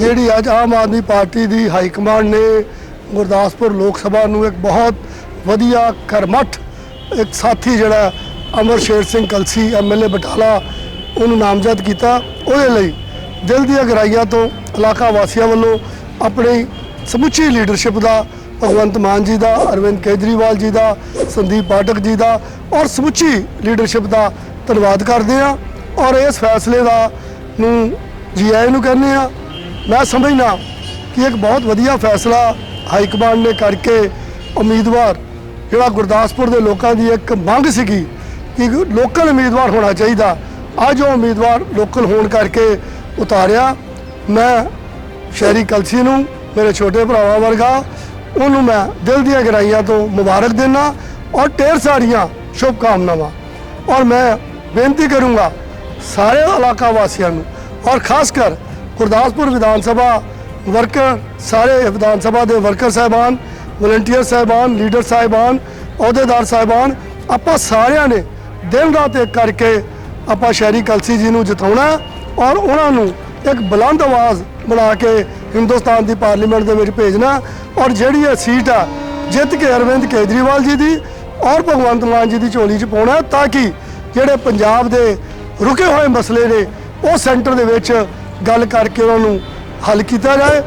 ਜਿਹੜੀ ਅੱਜ ਆਮ ਆਦਮੀ ਪਾਰਟੀ ਦੀ ਹਾਈ ਕਮਾਂਡ ਨੇ ਗੁਰਦਾਸਪੁਰ ਲੋਕ ਸਭਾ ਨੂੰ ਇੱਕ ਬਹੁਤ ਵਧੀਆ ਕਰਮਠ ਇੱਕ ਸਾਥੀ ਜਿਹੜਾ ਅਮਰ ਸ਼ੇਰ ਸਿੰਘ ਕਲਸੀ ਐਮਐਲਏ ਬਟਾਲਾ, ਉਹਨੂੰ ਨਾਮਜ਼ਦ ਕੀਤਾ। ਉਹਦੇ ਲਈ ਦਿਲ ਦੀਆਂ ਗਹਿਰਾਈਆਂ ਤੋਂ ਇਲਾਕਾ ਵਾਸੀਆਂ ਵੱਲੋਂ ਆਪਣੀ ਸਮੁੱਚੀ ਲੀਡਰਸ਼ਿਪ ਦਾ, ਭਗਵੰਤ ਮਾਨ ਜੀ ਦਾ, ਅਰਵਿੰਦ ਕੇਜਰੀਵਾਲ ਜੀ ਦਾ, ਸੰਦੀਪ ਪਾਠਕ ਜੀ ਦਾ ਔਰ ਸਮੁੱਚੀ ਲੀਡਰਸ਼ਿਪ ਦਾ ਧੰਨਵਾਦ ਕਰਦੇ ਆ ਔਰ ਇਸ ਫੈਸਲੇ ਦਾ ਨੂੰ ਜੀ ਆਏ ਨੂੰ ਕਹਿੰਦੇ ਆ ਮੈਂ ਸਮਝਣਾ ਕਿ ਇੱਕ ਬਹੁਤ ਵਧੀਆ ਫੈਸਲਾ ਹਾਈ ਕਮਾਂਡ ਨੇ ਕਰਕੇ ਉਮੀਦਵਾਰ ਜਿਹੜਾ ਗੁਰਦਾਸਪੁਰ ਦੇ ਲੋਕਾਂ ਦੀ ਇੱਕ ਮੰਗ ਸੀਗੀ ਕਿ ਲੋਕਲ ਉਮੀਦਵਾਰ ਹੋਣਾ ਚਾਹੀਦਾ, ਅੱਜ ਉਹ ਉਮੀਦਵਾਰ ਲੋਕਲ ਹੋਣ ਕਰਕੇ ਉਤਾਰਿਆ। ਮੈਂ ਸ਼ਹਿਰੀ ਕਲਸੀ ਨੂੰ, ਮੇਰੇ ਛੋਟੇ ਭਰਾਵਾਂ ਵਰਗਾ, ਉਹਨੂੰ ਮੈਂ ਦਿਲ ਦੀਆਂ ਗਹਿਰਾਈਆਂ ਤੋਂ ਮੁਬਾਰਕ ਦਿੰਦਾ ਔਰ ਢੇਰ ਸਾਰੀਆਂ ਸ਼ੁਭ ਕਾਮਨਾਵਾਂ ਔਰ ਮੈਂ ਬੇਨਤੀ ਕਰੂੰਗਾ ਸਾਰੇ ਇਲਾਕਾ ਵਾਸੀਆਂ ਨੂੰ ਔਰ ਖਾਸ ਕਰ ਗੁਰਦਾਸਪੁਰ ਵਿਧਾਨ ਸਭਾ ਵਰਕਰ, ਸਾਰੇ ਵਿਧਾਨ ਸਭਾ ਦੇ ਵਰਕਰ ਸਾਹਿਬਾਨ, ਵਲੰਟੀਅਰ ਸਾਹਿਬਾਨ, ਲੀਡਰ ਸਾਹਿਬਾਨ, ਅਹੁਦੇਦਾਰ ਸਾਹਿਬਾਨ, ਆਪਾਂ ਸਾਰਿਆਂ ਨੇ ਦਿਨ ਰਾਤ ਇੱਕ ਕਰਕੇ ਆਪਾਂ ਸ਼ਹਿਰੀ ਕਲਸੀ ਜੀ ਨੂੰ ਜਿਤਾਉਣਾ ਔਰ ਉਹਨਾਂ ਨੂੰ ਇੱਕ ਬੁਲੰਦ ਆਵਾਜ਼ ਬਣਾ ਕੇ ਹਿੰਦੁਸਤਾਨ ਦੀ ਪਾਰਲੀਮੈਂਟ ਦੇ ਵਿੱਚ ਭੇਜਣਾ ਔਰ ਜਿਹੜੀ ਇਹ ਸੀਟ ਆ, ਜਿੱਤ ਕੇ ਅਰਵਿੰਦ ਕੇਜਰੀਵਾਲ ਜੀ ਦੀ ਔਰ ਭਗਵੰਤ ਮਾਨ ਜੀ ਦੀ ਝੋਲੀ 'ਚ ਪਾਉਣਾ ਤਾਂ ਕਿ ਜਿਹੜੇ ਪੰਜਾਬ ਦੇ ਰੁਕੇ ਹੋਏ ਮਸਲੇ ਨੇ, ਉਹ ਸੈਂਟਰ ਦੇ ਵਿੱਚ ਗੱਲ ਕਰਕੇ ਉਹਨਾਂ ਨੂੰ ਹੱਲ ਕੀਤਾ ਜਾਏ